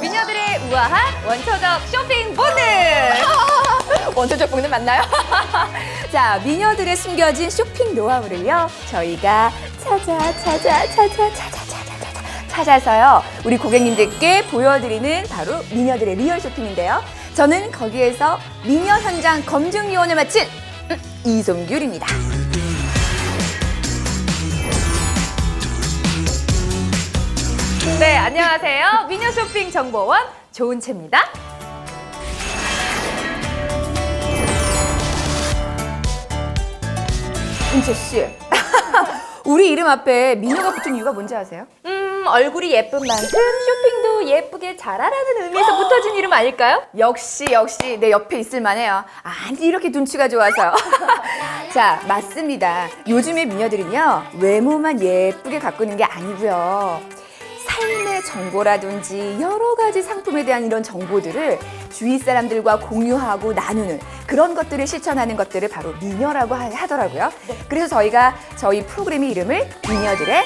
미녀들의 우아한 원초적 쇼핑 본능! 원초적 복는 맞나요? 자, 미녀들의 숨겨진 쇼핑 노하우를요, 저희가 찾아, 찾아, 찾아, 찾아, 찾아, 찾아, 찾아서요, 우리 고객님들께 보여드리는 바로 미녀들의 리얼 쇼핑인데요. 저는 거기에서 미녀 현장 검증 요원을 맡은 음, 이송규입니다. 네, 안녕하세요. 미녀 쇼핑 정보원 조은채입니다. 은채 씨, 우리 이름 앞에 미녀가 붙은 이유가 뭔지 아세요? 음, 얼굴이 예쁜 만큼 쇼핑도 예쁘게 잘하라는 의미에서 붙어진 이름 아닐까요? 역시 역시 내 옆에 있을 만해요. 아니 이렇게 눈치가 좋아서. 자 맞습니다. 요즘의 미녀들은요 외모만 예쁘게 가꾸는 게 아니고요. 삶의 정보라든지 여러 가지 상품에 대한 이런 정보들을 주위 사람들과 공유하고 나누는 그런 것들을 실천하는 것들을 바로 미녀라고 하- 하더라고요. 그래서 저희가 저희 프로그램의 이름을 미녀들의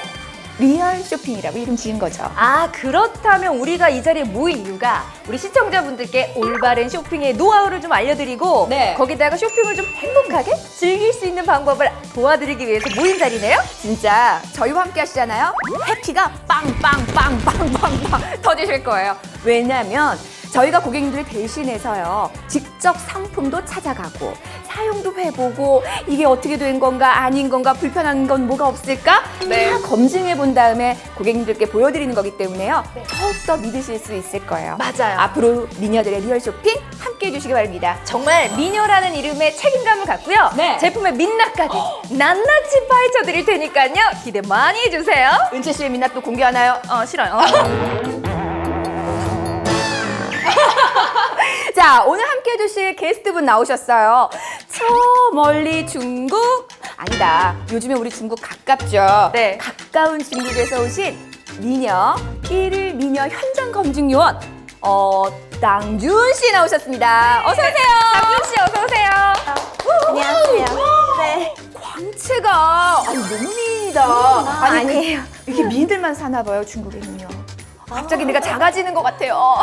리얼 쇼핑이라고 이름 지은 거죠. 아, 그렇다면 우리가 이 자리에 모인 이유가 우리 시청자분들께 올바른 쇼핑의 노하우를 좀 알려드리고 네. 거기다가 쇼핑을 좀 행복하게 즐길 수 있는 방법을 도와드리기 위해서 모인 자리네요. 진짜 저희와 함께 하시잖아요. 해피가 빵빵빵빵빵빵 터지실 거예요. 왜냐하면 저희가 고객님들을 대신해서요. 직접 상품도 찾아가고 사용도 해보고 이게 어떻게 된 건가 아닌 건가 불편한 건 뭐가 없을까 네. 다 검증해 본 다음에 고객님들께 보여드리는 거기 때문에요. 더욱더 믿으실 수 있을 거예요. 맞아요. 앞으로 미녀들의 리얼 쇼핑 함께 해주시기 바랍니다. 정말 미녀라는 이름에 책임감을 갖고요. 네. 제품의 민낯까지 낱낱이 파헤쳐 드릴 테니까요. 기대 많이 해주세요. 은채 씨의 민낯 또 공개하나요? 어, 싫어요. 자, 오늘 함께 해주실 게스트분 나오셨어요. 저 멀리 중국? 아니다. 요즘에 우리 중국 가깝죠? 네. 가까운 중국에서 오신 미녀, 일일 미녀 현장 검증 요원, 어, 당준 씨 나오셨습니다. 어서오세요. 당준 씨 어서 오세요. 안녕하세요. 네. 광채가, 아니, 너무 미인이다. 아, 아니, 아니에요. 그, 이렇게 미인들만 사나 봐요, 중국에는요. 갑자기 내가 작아지는 것 같아요.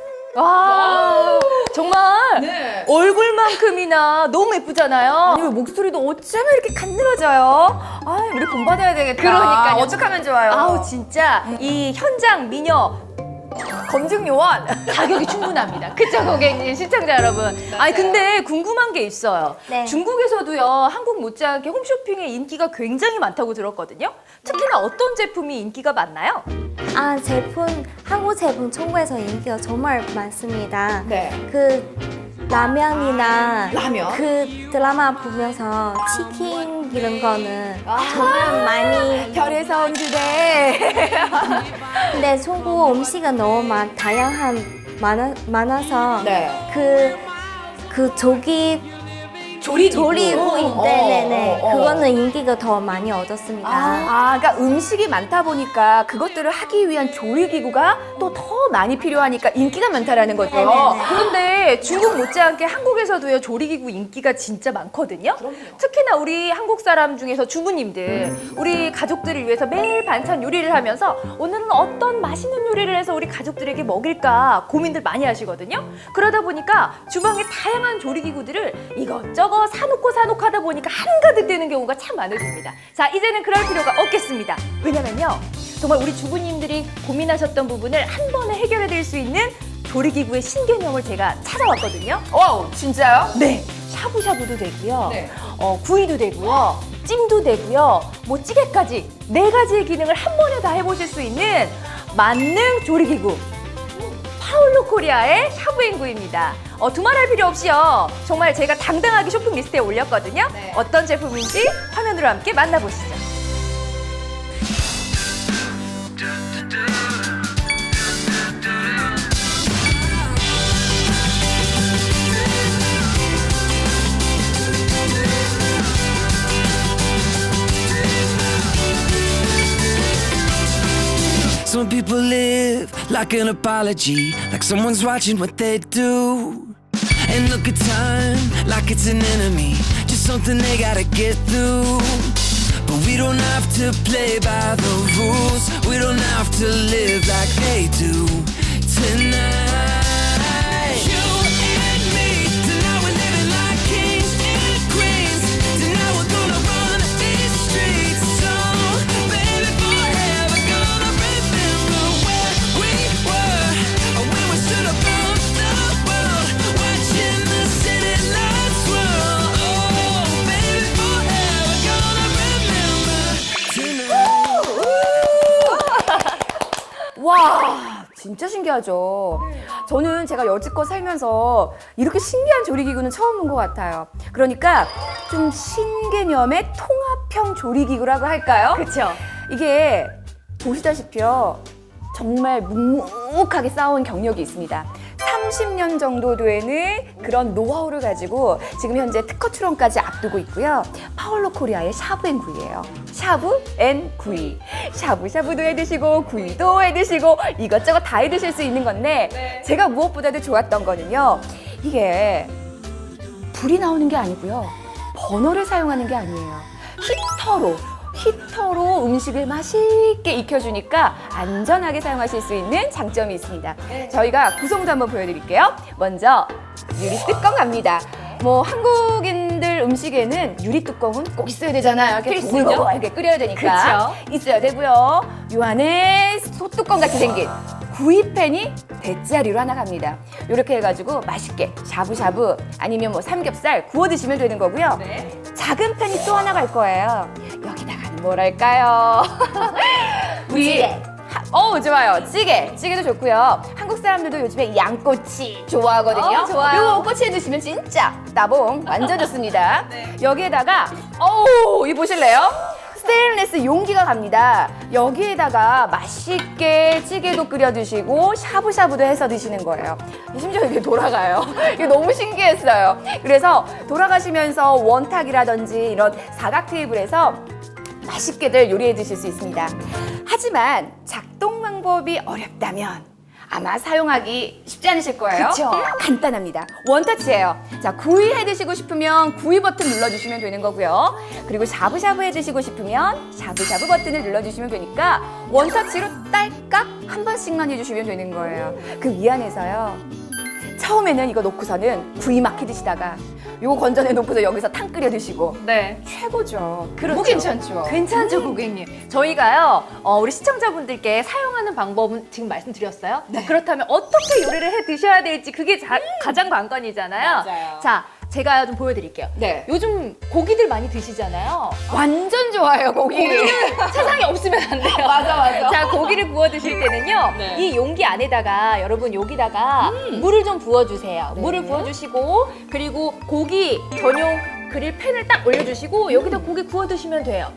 와, 정말 네. 얼굴만큼이나 너무 예쁘잖아요. 아니 왜 목소리도 어쩌면 이렇게 간드러져요? 아, 우리 본받아야 되겠다. 그러니까요. 어떡하면 좋아요? 아우 진짜 이 현장 미녀 검증 요원. 자격이 충분합니다. 그쵸 고객님 시청자 여러분. 아니 근데 궁금한 게 있어요. 네. 중국에서도요 한국 못지않게 홈쇼핑의 인기가 굉장히 많다고 들었거든요. 특히나 어떤 제품이 인기가 많나요? 아 제품 한국 제품 중국에서 인기가 정말 많습니다. 네. 그 라면이나 라면? 그 드라마 보면서 치킨 이런 거는 아. 정말 많이 별에서 온 그대. 근데 중국 음식은 너무 많 다양한 많아, 많아서 네. 그, 그 조기 조리기구. 조리구인데 어, 네네 어, 어. 그거는 인기가 더 많이 얻었습니다. 아, 그러니까 음식이 많다 보니까 그것들을 하기 위한 조리 기구가 또 더 많이 필요하니까 인기가 많다라는 거죠. 네네네. 그런데 중국 못지않게 한국에서도요 조리 기구 인기가 진짜 많거든요. 특히나 우리 한국 사람 중에서 주부님들 우리 가족들을 위해서 매일 반찬 요리를 하면서 오늘은 어떤 맛있는 요리를 해서 우리 가족들에게 먹일까 고민들 많이 하시거든요. 그러다 보니까 주방에 다양한 조리 기구들을 이것저것 사놓고 사놓고 하다 보니까 한가득 되는 경우가 참 많아집니다. 자 이제는 그럴 필요가 없겠습니다. 왜냐면요 정말 우리 주부님들이 고민하셨던 부분을 한 번에 해결해 드릴 수 있는 조리기구의 신개념을 제가 찾아왔거든요. 와우, 진짜요? 네, 샤브샤브도 되고요. 네. 어, 구이도 되고요. 찜도 되고요. 뭐 찌개까지 네 가지의 기능을 한 번에 다 해보실 수 있는 만능 조리기구 파울로 코리아의 샤브앵구입니다. 어, 두말할 필요 없이요. 정말 제가 당당하게 쇼핑 리스트에 올렸거든요. 네. 어떤 제품인지 화면으로 함께 만나보시죠. People live like an apology, like someone's watching what they do. And look at time like it's an enemy, just something they gotta get through. But we don't have to play by the rules, we don't have to live like they do 와, 진짜 신기하죠. 저는 제가 여지껏 살면서 이렇게 신기한 조리기구는 처음 본 것 같아요. 그러니까 좀 신개념의 통합형 조리기구라고 할까요? 그렇죠. 이게 보시다시피요. 정말 묵묵하게 쌓아온 경력이 있습니다. 30년 정도 되는 그런 노하우를 가지고 지금 현재 특허 출원까지 앞두고 있고요. 파울로 코리아의 샤브 앤 구이예요. 샤브 앤 구이. 샤브 샤브도 해 드시고 구이도 해 드시고 이것저것 다 해 드실 수 있는 건데 제가 무엇보다도 좋았던 거는요. 이게 불이 나오는 게 아니고요. 버너를 사용하는 게 아니에요. 히터로 히터로 음식을 맛있게 익혀주니까 안전하게 사용하실 수 있는 장점이 있습니다. 저희가 구성도 한번 보여드릴게요. 먼저 유리 뚜껑 갑니다. 뭐 한국인들 음식에는 유리 뚜껑은 꼭 있어야 되잖아요. 이렇게 필수죠. 보글보글하게 끓여야 되니까 있어야 되고요. 요 안에 소뚜껑 같이 생긴 구이팬이 대짜리로 하나 갑니다. 이렇게 해가지고 맛있게 샤브샤브 아니면 뭐 삼겹살 구워 드시면 되는 거고요. 작은 팬이 또 하나 갈 거예요. 여기다가는 뭐랄까요? 우리 하- 어우 좋아요. 찌개. 찌개도 좋고요. 한국 사람들도 요즘에 양꼬치 좋아하거든요. 어, 좋아요. 요거 꼬치에 드시면 진짜 따봉 완전 좋습니다. 여기에다가 어우 이 보실래요? 스테인레스 용기가 갑니다. 여기에다가 맛있게 찌개도 끓여 드시고 샤브샤브도 해서 드시는 거예요. 심지어 이게 돌아가요. 이게 너무 신기했어요. 그래서 돌아가시면서 원탁이라든지 이런 사각 테이블에서 맛있게들 요리해 드실 수 있습니다. 하지만 작동 방법이 어렵다면 아마 사용하기 쉽지 않으실 거예요. 그쵸. 간단합니다. 원터치예요. 자, 구이 해 드시고 싶으면 구이 버튼 눌러 주시면 되는 거고요. 그리고 샤브샤브 해 드시고 싶으면 샤브샤브 버튼을 눌러 주시면 되니까 원터치로 딸깍 한 번씩만 해 주시면 되는 거예요. 그 미안해서요. 처음에는 이거 놓고서는 구이 막 해 드시다가 요거 건져내 놓고서 여기서 탕 끓여 드시고 네. 최고죠. 그렇죠. 괜찮죠. 괜찮죠, 고객님. 저희가요, 어, 우리 시청자분들께 사용하는 방법은 지금 말씀드렸어요. 자, 그렇다면 어떻게 요리를 해 드셔야 될지 그게 자- 가장 관건이잖아요. 맞아요. 자, 제가 좀 보여드릴게요. 네. 요즘 고기들 많이 드시잖아요. 완전 좋아요, 고기. 세상에 없으면 안 돼요. 맞아, 맞아. 자, 고기를 구워 드실 때는요. 네. 이 용기 안에다가 여러분 여기다가 물을 좀 부어 주세요. 네. 물을 부어 주시고 그리고 고기 전용 그릴 팬을 딱 올려 주시고 여기다 고기 구워 드시면 돼요.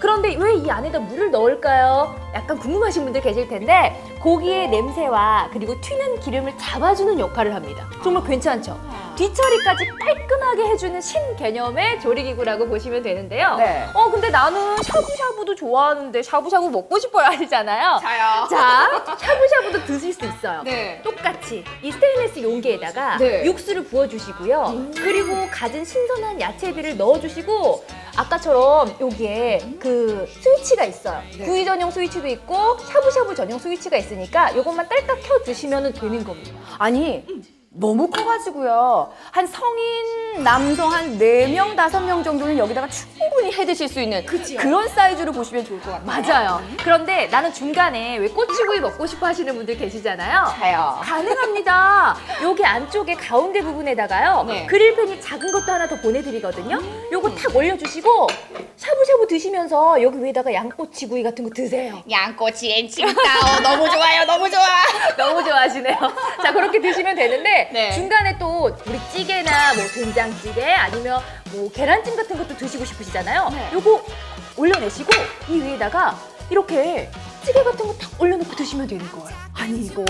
그런데 왜 이 안에다 물을 넣을까요? 약간 궁금하신 분들 계실 텐데 고기의 냄새와 그리고 튀는 기름을 잡아주는 역할을 합니다. 정말 괜찮죠? 뒤처리까지 깔끔하게 해주는 신개념의 조리기구라고 보시면 되는데요. 네. 어 근데 나는 샤브샤브도 좋아하는데 샤브샤브 먹고 싶어요 하시잖아요. 자요. 자, 샤브샤브도 드실 수 있어요. 네. 똑같이 이 스테인리스 용기에다가 네. 육수를 부어주시고요. 그리고 가진 신선한 야채들을 넣어주시고 아까처럼 여기에 그 스위치가 있어요. 구이 전용 스위치도 있고 샤브샤브 전용 스위치가 있으니까 이것만 딸딱 켜주시면 되는 겁니다. 아니, 너무 커가지고요. 한 성인 남성 한 네명 다섯 명 정도는 여기다가 충분히 충분히 해 드실 수 있는 그런 사이즈로 보시면 좋을 것 같아요. 맞아요. 그런데 나는 중간에 왜 꼬치구이 먹고 싶어 하시는 분들 계시잖아요. 자요. 가능합니다. 여기 안쪽에 가운데 부분에다가요. 네. 그릴팬이 작은 것도 하나 더 보내드리거든요. 요거 탁 올려주시고 샤브샤브 드시면서 여기 위에다가 양꼬치구이 같은 거 드세요. 양꼬치 엔칭따오 너무 좋아요. 너무 좋아. 너무 좋아하시네요. 자 그렇게 드시면 되는데 네. 중간에 또 우리 찌개나 뭐 된장찌개 아니면 뭐 계란찜 같은 것도 드시고 싶으시잖아요. 네. 요거 올려내시고 이 위에다가 이렇게 찌개 같은 거 탁 올려놓고 드시면 되는 거예요. 아니 이거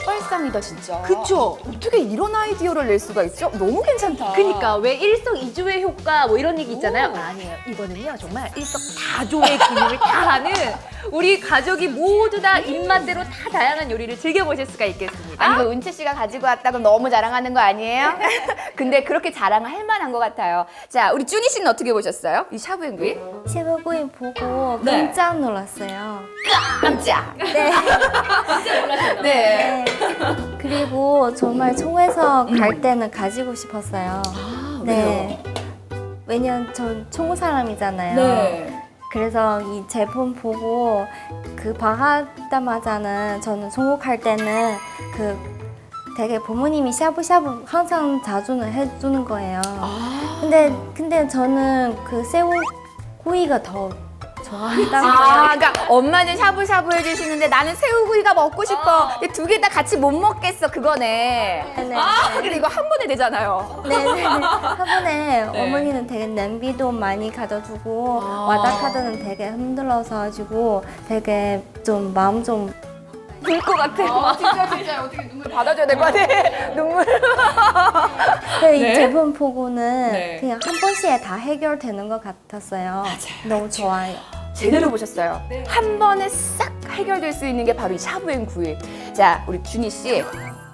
역발상이다 진짜. 그쵸? 어떻게 이런 아이디어를 낼 수가 있죠? 너무 괜찮다. 그니까 왜 일석이조의 효과 뭐 이런 얘기 있잖아요. 아니에요. 이거는요 정말 일석다조의 기능을 다 하는 우리 가족이 모두 다 입맛대로 다 다양한 요리를 즐겨보실 수가 있겠습니다. 아니 이거 은채 씨가 가지고 왔다고 너무 자랑하는 거 아니에요? 근데 그렇게 자랑할 만한 것 같아요. 자, 우리 쭈니 씨는 어떻게 보셨어요? 이 샤브앵구이? 셰프구이 보고 네. 깜짝 놀랐어요. 깜짝. 네. 네. 네. 그리고 정말 총에서 갈 때는 가지고 싶었어요. 네. 왜냐면 전총 사람이잖아요. 네. 그래서 이 제품 보고 그 방학하자마자는 저는 종국할 때는 그 되게 부모님이 샤브샤브 항상 자주는 해주는 거예요. 근데 근데 저는 그 새우 구이가 더 좋아한다고. 아, 그러니까 엄마는 샤브샤브 해주시는데 나는 새우구이가 먹고 싶어. 두 개 다 같이 못 먹겠어. 그거네. 네네. 아, 근데 이거 한 번에 되잖아요. 네네네. 화분에 어머니는 되게 냄비도 많이 가져주고 와다카드는 되게 흔들어서 가지고 되게 좀 마음 좀 울 것 같아. 진짜 진짜 어떻게 눈물 받아줘야 될 것 같아. 눈물. 네, 이 네. 제품 보고는 네. 그냥 한 번씩에 다 해결되는 것 같았어요. 너무 좋아요. 제대로 보셨어요. 한 번에 싹 해결될 수 있는 게 바로 이 샤브앤 구이. 자, 우리 준희 씨.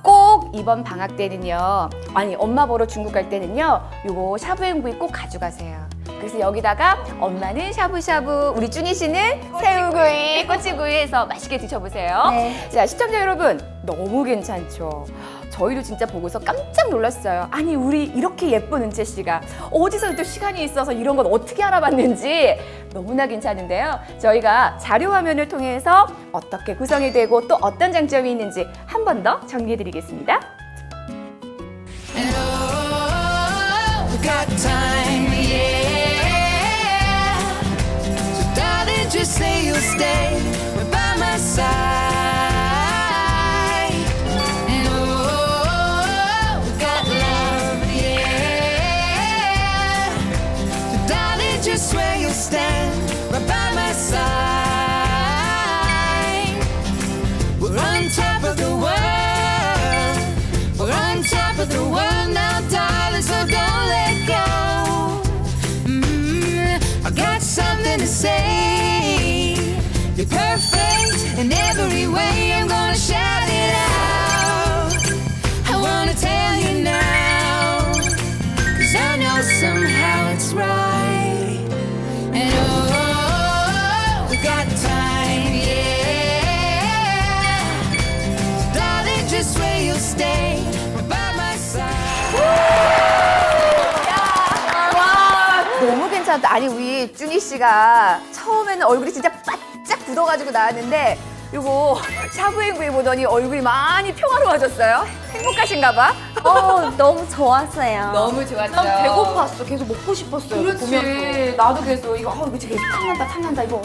꼭 이번 방학 때는요. 아니, 엄마 보러 중국 갈 때는요. 요거 샤브앤구이 꼭 가져가세요. 그래서 여기다가 엄마는 샤브샤브, 우리 준희 씨는 새우구이, 꼬치구이 해서 맛있게 드셔보세요. 네. 자, 시청자 여러분, 너무 괜찮죠? 저희도 진짜 보고서 깜짝 놀랐어요. 아니, 우리 이렇게 예쁜 은채 씨가 어디서 또 시간이 있어서 이런 건 어떻게 알아봤는지 너무나 괜찮은데요. 저희가 자료 화면을 통해서 어떻게 구성이 되고 또 어떤 장점이 있는지 한 번 더 정리해 드리겠습니다. And we got time, yeah. So darling, just stay by my side. In every way. I'm gonna shout it out. I wanna tell you now. Cause I know somehow it's right. And oh, we got time, yeah. Darling, just where you'll stay by my side. 와, 너무 괜찮다. 아니, 우리 쭈니 씨가 처음에는 얼굴이 진짜 바 짝 굳어가지고 나왔는데 요거 샤브앵구이 보더니 얼굴이 많이 평화로워졌어요. 행복하신가 봐. 어, 너무 좋았어요. 너무 좋았죠. 난 배고팠어. 계속 먹고 싶었어요. 보면서. 그렇지. 나도 계속 이거 아 이거 계속 탐난다 탐난다 이거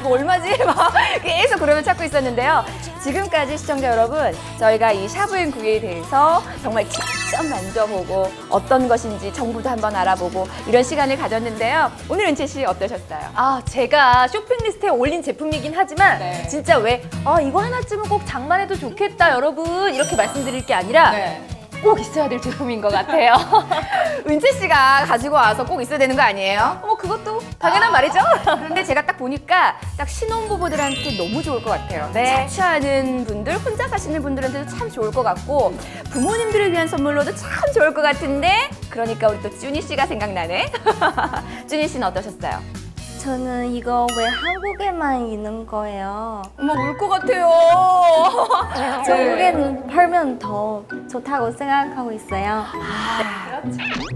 이거 얼마지 막 계속 그러면 찾고 있었는데요. 지금까지 시청자 여러분 저희가 이 샤브앤구이에 대해서 정말 직접 만져보고 어떤 것인지 정보도 한번 알아보고 이런 시간을 가졌는데요. 오늘 은채 씨 어떠셨어요? 아, 제가 쇼핑 리스트에 올린 제품이긴 하지만 네. 진짜 왜 아, 이거 하나쯤은 꼭 장만해도 좋겠다, 여러분. 이렇게 말씀드릴 게 아니라 네. 꼭 있어야 될 제품인 것 같아요. 은채 씨가 가지고 와서 꼭 있어야 되는 거 아니에요? 어머, 그것도 당연한 말이죠? 그런데 제가 딱 보니까 딱 신혼부부들한테 너무 좋을 것 같아요. 네. 자취하는 분들, 혼자 사시는 분들한테도 참 좋을 것 같고 부모님들을 위한 선물로도 참 좋을 것 같은데 그러니까 우리 또 쭈니 씨가 생각나네. 쭈니 씨는 어떠셨어요? 저는 이거 왜 한국에만 있는 거예요? 어머 울것 같아요. 중국에는 팔면 더 좋다고 생각하고 있어요.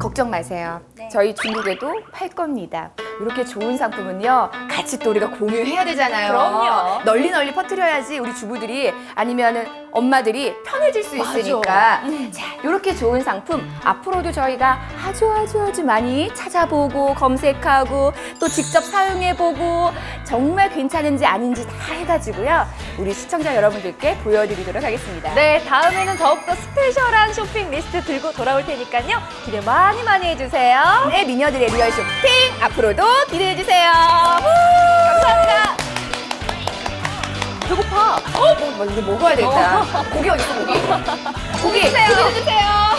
걱정 마세요. 저희 중국에도 팔 겁니다. 이렇게 좋은 상품은요, 같이 또 우리가 공유해야 되잖아요. 그럼요. 널리 널리 퍼뜨려야지 우리 주부들이 아니면은 엄마들이 편해질 수 있으니까. 자, 이렇게 좋은 상품 앞으로도 저희가 아주 아주 아주 많이 찾아보고 검색하고 또 직접 사용해보고 정말 괜찮은지 아닌지 다 해가지고요. 우리 시청자 여러분들께 보여드리도록 하겠습니다. 네, 다음에는 더욱더 스페셜한 쇼핑 리스트 들고 돌아올 테니까요. 기대 많이 많이 해주세요. 네, 미녀들의 리얼 쇼핑 앞으로도 기대해 주세요. 감사합니다. 배고파. 어, 뭐, 뭐 이제 먹어야 되겠다. 고기 어디 있어, 고기? 고기, 고기 주세요.